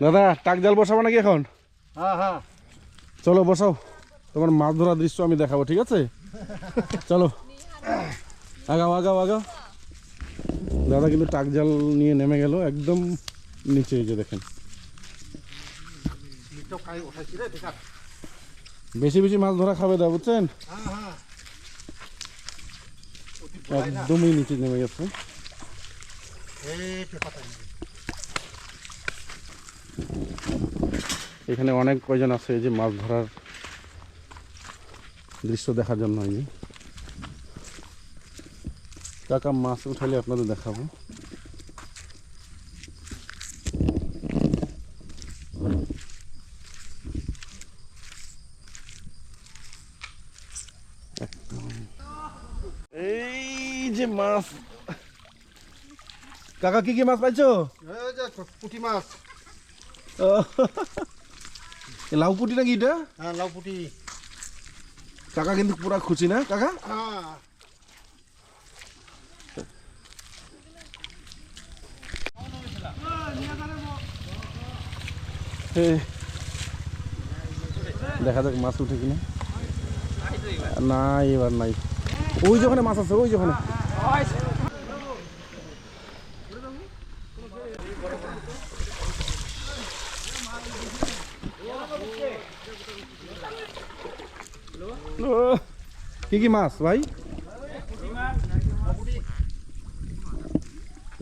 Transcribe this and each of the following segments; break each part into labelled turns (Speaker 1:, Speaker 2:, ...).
Speaker 1: দাদা টাক জাল বসাবো নাকি এখন?
Speaker 2: হ্যাঁ হ্যাঁ।
Speaker 1: চলো বসাও। তোমার মাছ ধরার দৃশ্য আমি দেখাবো ঠিক আছে? চলো। আগাও আগাও আগাও। দাদা কিন্তু টাক জাল নিয়ে নেমে গেল একদম নিচে যে দেখেন। বেশি বেশি মাছ ধরা খাবে দা বুঝছেন? একদমই নিচে নেমে গেছে। এখানে অনেক কয়জন আছে এই যে মাছ ধরার দৃশ্য দেখার জন্য এই যে। কাকা মাছ উঠালে আপনাদের দেখাবো। এই যে মাছ। কাকা কি কি মাছ পাইছো?
Speaker 2: এই পুঁটি মাছ।
Speaker 1: লাউ পুটি নাকি এটা
Speaker 2: হ্যাঁ লাউ পুঁটি
Speaker 1: কাকা কিন্তু পুরা খুশি না কাকা
Speaker 2: হ্যাঁ
Speaker 1: দেখা যাক মাছ উঠে কিনা না এবার নাই ওই যখন মাছ আছে ওই যখন কি কি মাছ ভাই?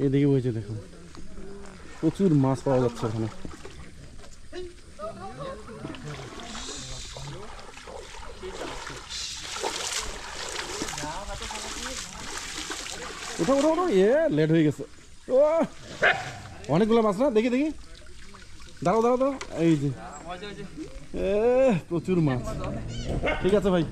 Speaker 1: এদিকে বইছে দেখুন প্রচুর মাছ পাওয়া যাচ্ছে ওখানে ওঠো ওঠো ওঠো। এ লেট হয়ে গেছে। ও অনেকগুলো মাছ না? দেখি দেখি। দাঁড়াও দাঁড়াও দাঁড়াও। এই যে। প্রচুর মাছ। ঠিক আছে ভাই।